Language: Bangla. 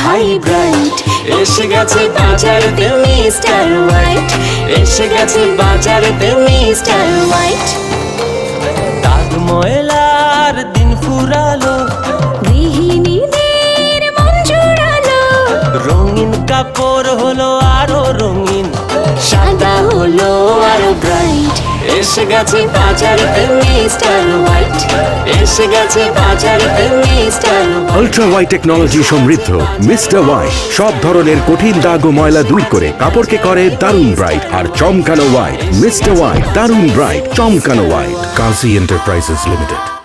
ভাই ব্রাইট এসে গেছে বাজারেতে মিস্টার হোয়াইট এসে গেছে বাজারেতে মিস্টার হোয়াইট। রঙিন কাপড় হলো আরও রঙিন। সাদা হলো আরও ব্রাইট এসে গেছে বাজারেতে মিস্টার হোয়াইট। এসে গেছে বাজারেতে মিস্টার আল্ট্রা ওয়াই টেকনোলজি সমৃদ্ধ মিস্টার ওয়াই সব ধরনের কঠিন দাগ ও ময়লা দূর করে কাপড়কে করে দারুণ ব্রাইট আর চমকানো হোয়াইট মিস্টার ওয়াই দারুণ ব্রাইট চমকানো হোয়াইট কাজী এন্টারপ্রাইজেস লিমিটেড